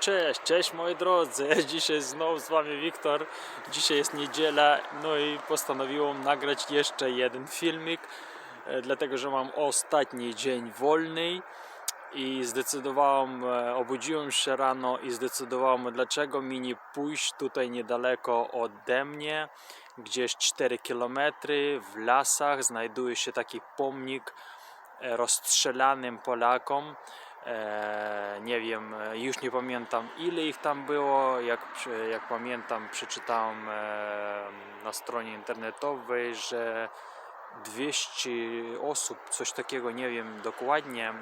Cześć, cześć moi drodzy. Dzisiaj znowu z wami Wiktor. Dzisiaj jest niedziela, no i postanowiłem nagrać jeszcze jeden filmik, e, dlatego że mam ostatni dzień wolny i zdecydowałem, e, obudziłem się rano i zdecydowałem dlaczego mi nie pójść tutaj niedaleko ode mnie, gdzieś 4 km w lasach znajduje się taki pomnik e, rozstrzelanym Polakom. E, nie wiem, e, już nie pamiętam ile ich tam było. Jak, jak pamiętam, przeczytałem e, na stronie internetowej, że 200 osób, coś takiego, nie wiem dokładnie,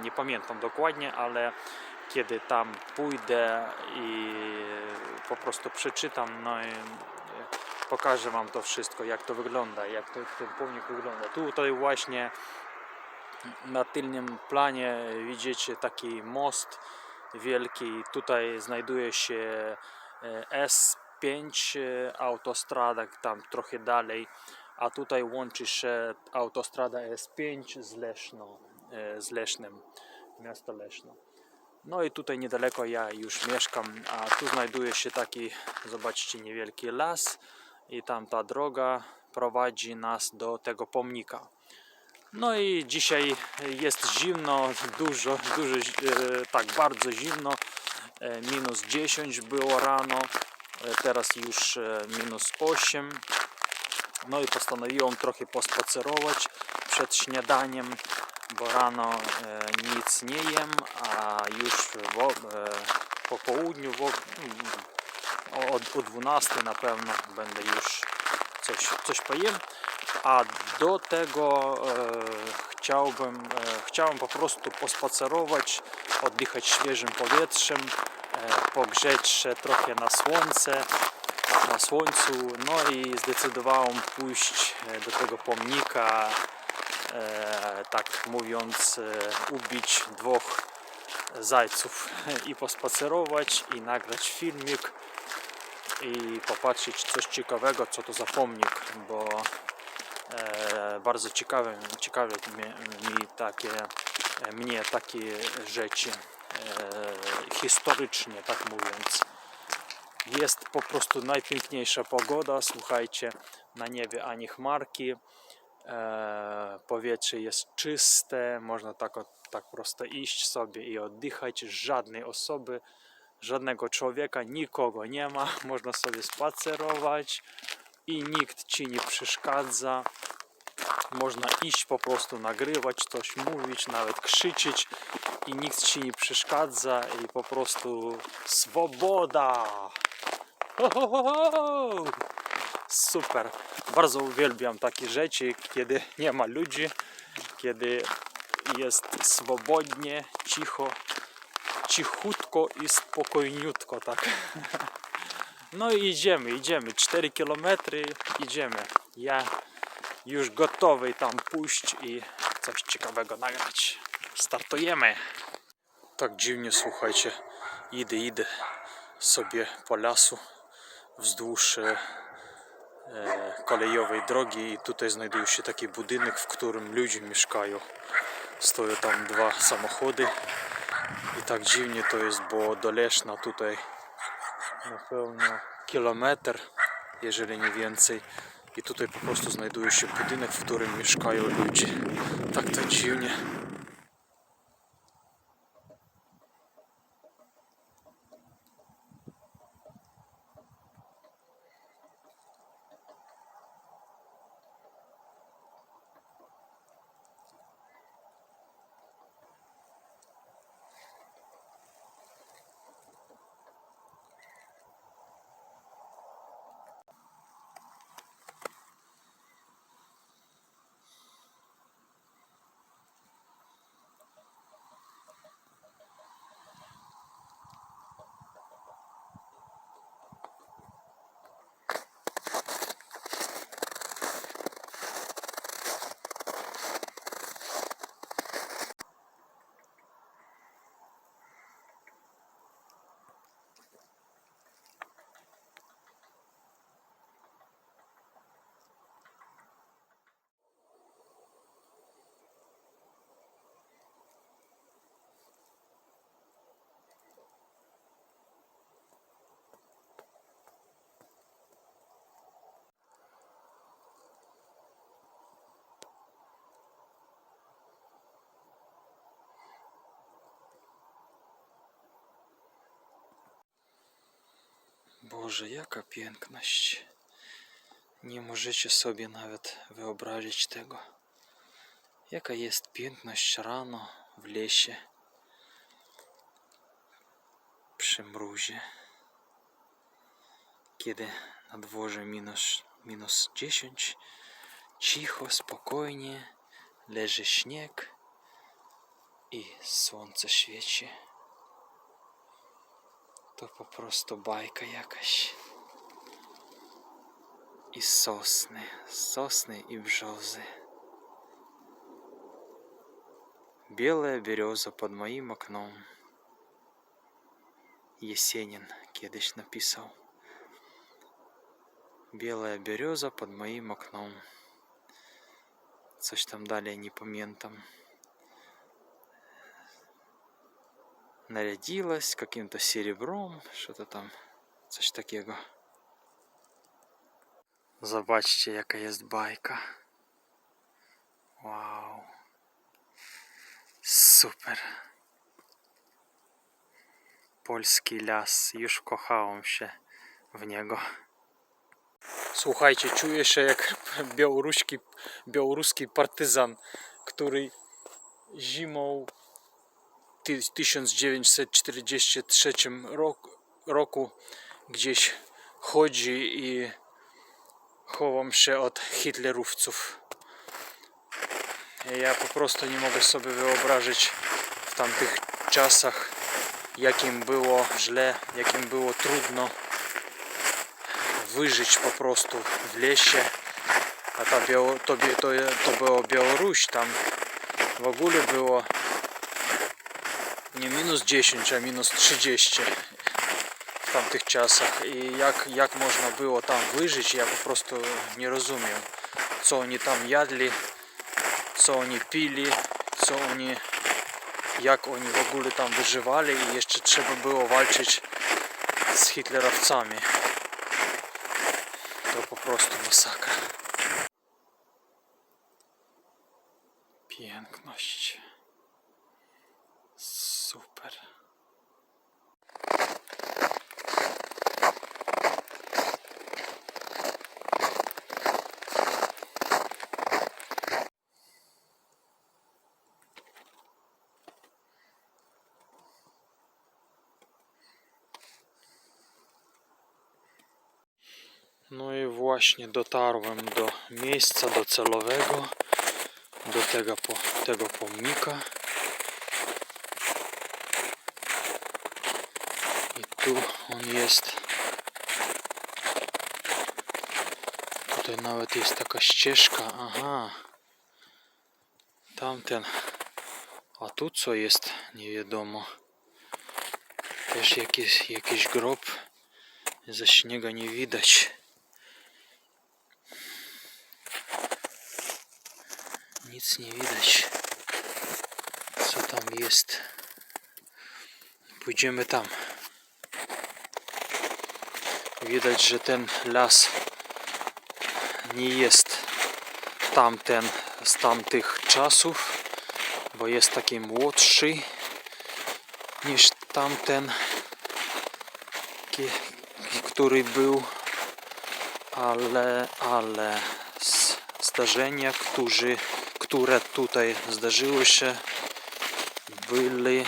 nie pamiętam dokładnie, ale kiedy tam pójdę i po prostu przeczytam, no i pokażę Wam to wszystko, jak to wygląda, jak to, ten pomnik wygląda. Tutaj właśnie na tylnym planie widzicie taki most wielki. Tutaj znajduje się e, S5 e, autostrada, tam trochę dalej, a tutaj łączy się autostrada S5 z Leszną, e, z Lesznem, miasto Leszno. No i tutaj niedaleko ja już mieszkam, a tu znajduje się taki, zobaczcie, niewielki las i tam ta droga prowadzi nas do tego pomnika. No i dzisiaj jest zimno, dużo, dużo, e, tak bardzo zimno. E, Minus 10 było rano, e, teraz już minus 8. No i postanowiłem trochę pospacerować przed śniadaniem, bo rano nic nie jem, a już po południu, wo, o, o 12 na pewno będę już coś, coś pojem. A do tego e, chciałbym, e, chciałem po prostu pospacerować, oddychać świeżym powietrzem, e, pogrzeć się trochę na słońce, na słońcu, no i zdecydowałem pójść do tego pomnika, tak mówiąc, ubić dwóch zajców i pospacerować i nagrać filmik i popatrzeć coś ciekawego, co to za pomnik, bo bardzo ciekawe, ciekawe mnie, takie, e, mnie takie rzeczy e, historycznie, tak mówiąc. Jest po prostu najpiękniejsza pogoda, słuchajcie, na niebie ani chmarki, e, powietrze jest czyste, można tak, tak prosto iść sobie i oddychać, żadnej osoby, żadnego człowieka, nikogo nie ma, można sobie spacerować i nikt ci nie przeszkadza. Można iść po prostu nagrywać, coś mówić, nawet krzyczeć i nikt ci nie przeszkadza i po prostu swoboda! Super! Bardzo uwielbiam takie rzeczy, kiedy nie ma ludzi, kiedy jest swobodnie, cicho, cichutko i spokojniutko, tak. No i idziemy, idziemy. 4 km idziemy. Ja już gotowy tam pójść i coś ciekawego nagrać. Startujemy. Tak dziwnie, słuchajcie. Idę, idę sobie po lasu wzdłuż e, e, kolejowej drogi i tutaj znajduje się taki budynek, w którym ludzie mieszkają. Stoją tam dwa samochody i tak dziwnie to jest, bo do Leszna tutaj na pewno kilometr, jeżeli nie więcej. I tutaj po prostu znajduje się budynek, w którym mieszkają ludzie. Tak to Boże, jaka piękność. Nie możecie sobie nawet wyobrazić tego. Jaka jest piękność rano w lesie. Przy mrózie. Kiedy na dworze minus, minus 10, cicho, spokojnie, leży śnieg i słońce świeci. то попросту байка якась. І сосни, сосни і бжози. Белая береза под моим окном. Есенин кедыш написал. Белая береза под моим окном. Coś там далее не помню. Нарядилась каким-то серебром, что-то там, takiego. Zobaczcie jaka jest bajka. Wow. Super. Polski las. Już wkochałem się w niego. Słuchajcie, czuję się jak białoruski, białoruski partyzan, który zimą ty- 1943 roku, roku gdzieś chodzi i chowam się od hitlerowców. Ja po prostu nie mogę sobie wyobrazić w tamtych czasach, jakim było źle, jakim było trudno wyżyć po prostu w lesie. A ta Biało, to, to, to było Białoruś, tam w ogóle było nie minus 10, a minus 30 w tamtych czasach. I jak, jak można było tam wyżyć, ja po prostu nie rozumiem, co oni tam jadli, co oni pili, co oni, jak oni w ogóle tam wyżywali i jeszcze trzeba było walczyć z hitlerowcami. To po prostu masakra. Piękność. Super. No i właśnie dotarłem do miejsca docelowego, do tego, tego pomnika. I tu on jest. Tutaj nawet jest taka ścieżka. Aha. Tamten. A tu co jest? Nie wiadomo. Też jakiś, jakiś grob. Ze śniega nie widać. Nic nie widać. Co tam jest? Pójdziemy tam. Widać, że ten las nie jest tamten z tamtych czasów, bo jest taki młodszy niż tamten, który był, ale, ale zdarzenia, którzy, które tutaj zdarzyły się, byli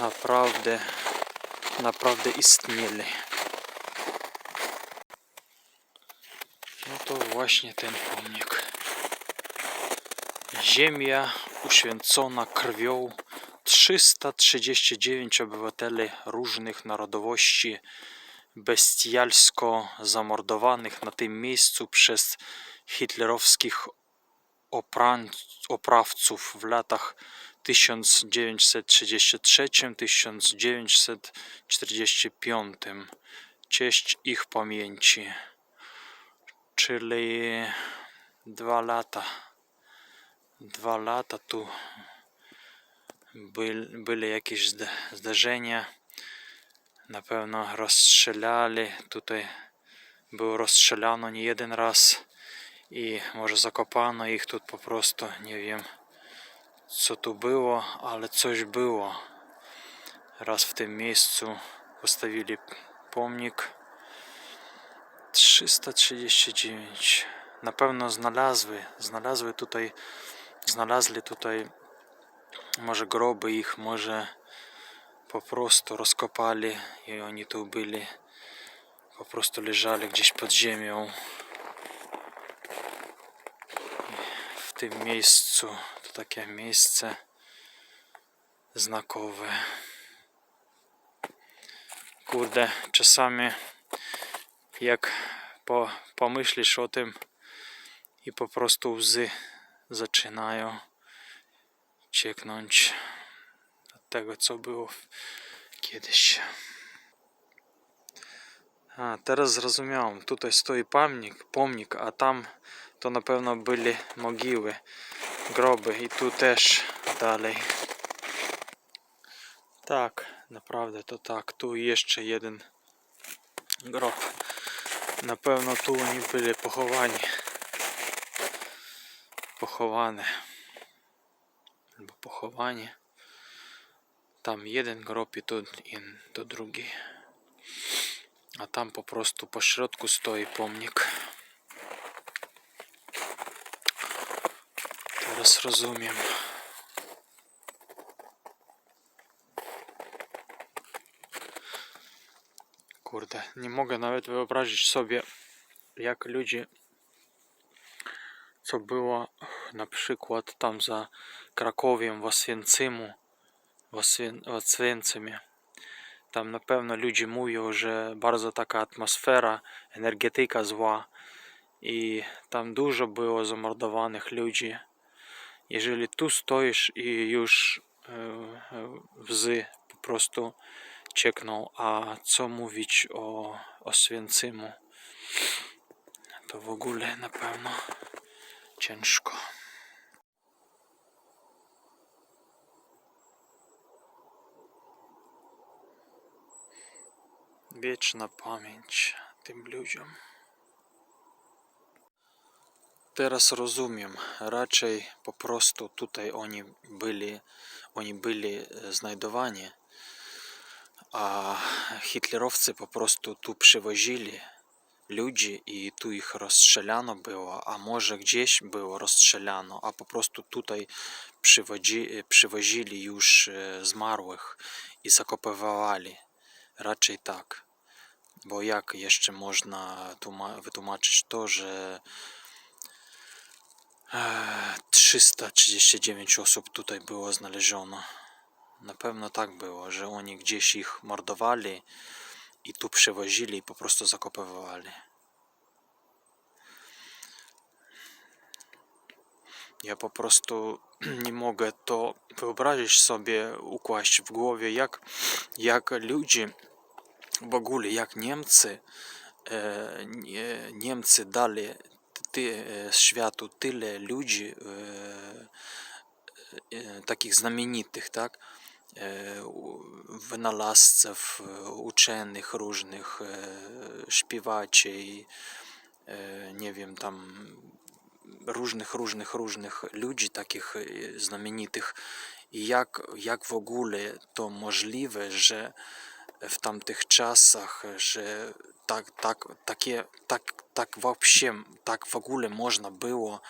naprawdę, naprawdę istnieli. No to właśnie ten pomnik. Ziemia uświęcona krwią 339 obywateli różnych narodowości bestialsko zamordowanych na tym miejscu przez hitlerowskich oprawców w latach 1933-1945. Cześć ich pamięci. Czyli dwa lata. Dwa lata tu byli, byli jakieś zda- zdarzenia. Напевно, розстріляли. Тут було розстріляно не один раз. І може закопано їх тут попросту не вім. Що тут було, але це ж було. Раз в тим місцю поставили помник. 339. Напевно, знalazły. Znalazły tutaj, znalazli tutaj może groby ich, może po prostu rozkopali i oni tu byli. Po prostu gdzieś pod ziemią. W tym miejscu to takie miejsce znakowe. Kurde czasami jak po, pomyślisz o tym i po prostu łzy zaczynają cieknąć tego co było kiedyś a, teraz zrozumiałem. Tutaj stoi pomnik, pomnik, a tam to na pewno byli mogiły, groby i tu też dalej. Tak, naprawdę to tak. Tu jeszcze jeden grob. Na pewno tu oni byli pochowani. Pochowane. Albo pochowani. Tam jeden grob i tu, i tu drugi. A tam po prostu po środku stoi pomnik. Teraz rozumiem. Kurde, nie mogę nawet wyobrazić sobie, jak ludzie, co było na przykład tam za Krakowiem, w Oswięcymu, w Oswię- w Oswięcimie. Tam na pewno ludzie mówią, że bardzo taka atmosfera, energetyka zła i tam dużo było zamordowanych ludzi. Jeżeli tu stoisz i już e, e, łzy po prostu ciekną, a co mówić o Oswięcymu, to w ogóle na pewno ciężko. Wieczna pamięć tym ludziom. Teraz rozumiem, raczej po prostu tutaj oni byli, oni byli znajdowani, a hitlerowcy po prostu tu przywozili ludzi i tu ich rozstrzelano było, a może gdzieś było rozstrzelano, a po prostu tutaj przywodzi, przywozili już e, zmarłych i zakopywali. Raczej tak. Bo jak jeszcze można tłuma- wytłumaczyć to, że e, 339 osób tutaj było znaleziono? Na pewno tak było, że oni gdzieś ich mordowali i tu przewozili i po prostu zakopywali. Ja po prostu nie mogę to wyobrazić sobie, ukłaść w głowie, jak, jak ludzie, w ogóle jak Niemcy, e, nie, Niemcy dali ty, e, światu tyle ludzi, e, takich znamienitych, tak? Wynalazców, uczonych różnych, śpiewaczy, nie wiem, tam różnych, różnych, różnych ludzi, takich znamienitych. I jak, jak w ogóle to możliwe, że w tamtych czasach, że tak, tak, takie, tak, tak вообще, tak w ogóle można było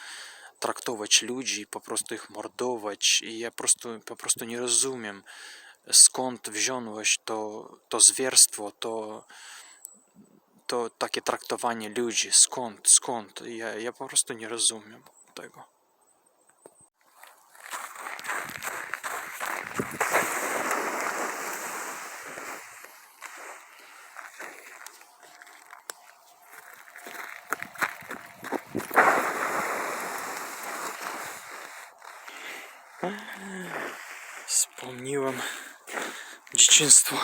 traktować ludzi, po prostu ich mordować. I ja prostu, po prostu nie rozumiem, skąd wziąłeś to, to zwierstwo, to, to takie traktowanie ludzi, skąd, skąd. Ja, ja po prostu nie rozumiem tego. безчинство.